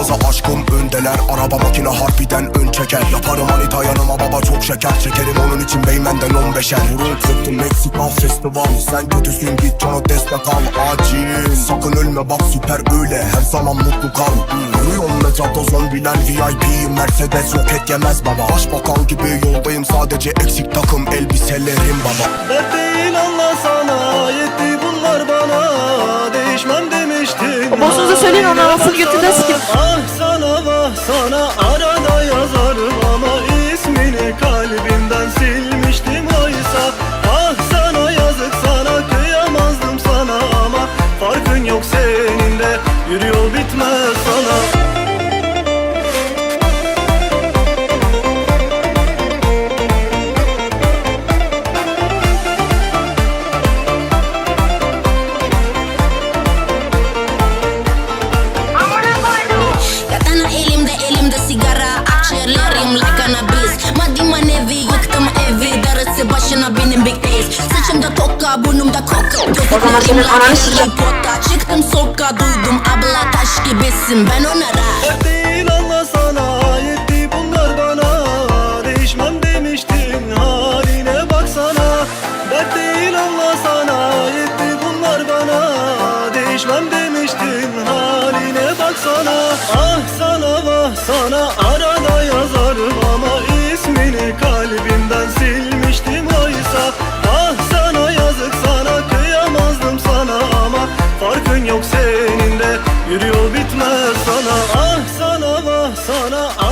gaza aşkım öndeler. Araba makine harbiden ön çeker. Yaparım manita yanıma baba çok şeker. Çekerim onun için beymenden on beşer. Vurun koptu Meksika festival. Sen kötüsün git cana destek al. Acil. Sakın ölme bak süper öyle. Her zaman mutlu kal. Yürüyorum metrata zombiler VIP Mercedes roket yemez baba. Başbakan gibi yoldayım sadece eksik takım elbiselerim baba. Dert değil Allah sana yetti bunlar bana Bossunuza söyleyin ona lafını götünden sikin. Ah sana vah sana arada yazarım ama ismini kalbimden silmiştim oysa Ah sana yazık sana kıyamazdım sana ama Farkın yok senin de yürü bitmez sana Saçımda tokka burnumda koka O zaman senin ananı sikeyim. Çıktım sokağa duydum abla taş gibisin. Ben onara Dert değil Allah sana yetti bunlar bana. Değişmem demiştin haline baksana. Dert değil Allah sana yetti bunlar bana. Değişmem demiştin haline baksana. Ah sana vah sana arada yazarım seninle. Yürü yol bitmez sana ah sana vah sana ah